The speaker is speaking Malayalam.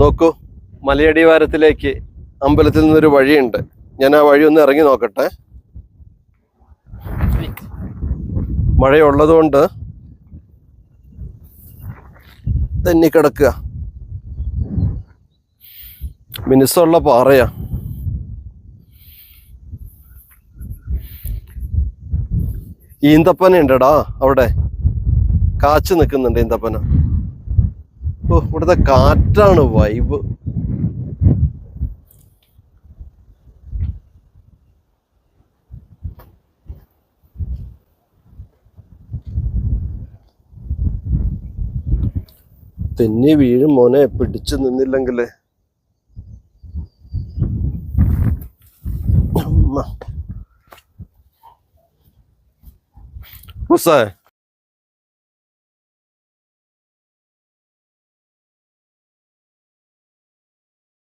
നോക്കൂ മലയടിവാരത്തിലേക്ക് അമ്പലത്തിൽ നിന്നൊരു വഴിയുണ്ട്. ഞാൻ ആ വഴി ഒന്ന് ഇറങ്ങി നോക്കട്ടെ. മഴയുള്ളതുകൊണ്ട് കിടക്കുക. മിനുസമുള്ള പാറയാ. ഈന്തപ്പന ഉണ്ടടാ അവിടെ. കാച്ചു നിൽക്കുന്നുണ്ട് ഈന്തപ്പന. ഓ ഇവിടുത്തെ കാറ്റാണ് വൈബ് തെന്നി വീഴും മോനെ പിടിച്ചു നിന്നില്ലെങ്കിലേ. ഉസ്സേ.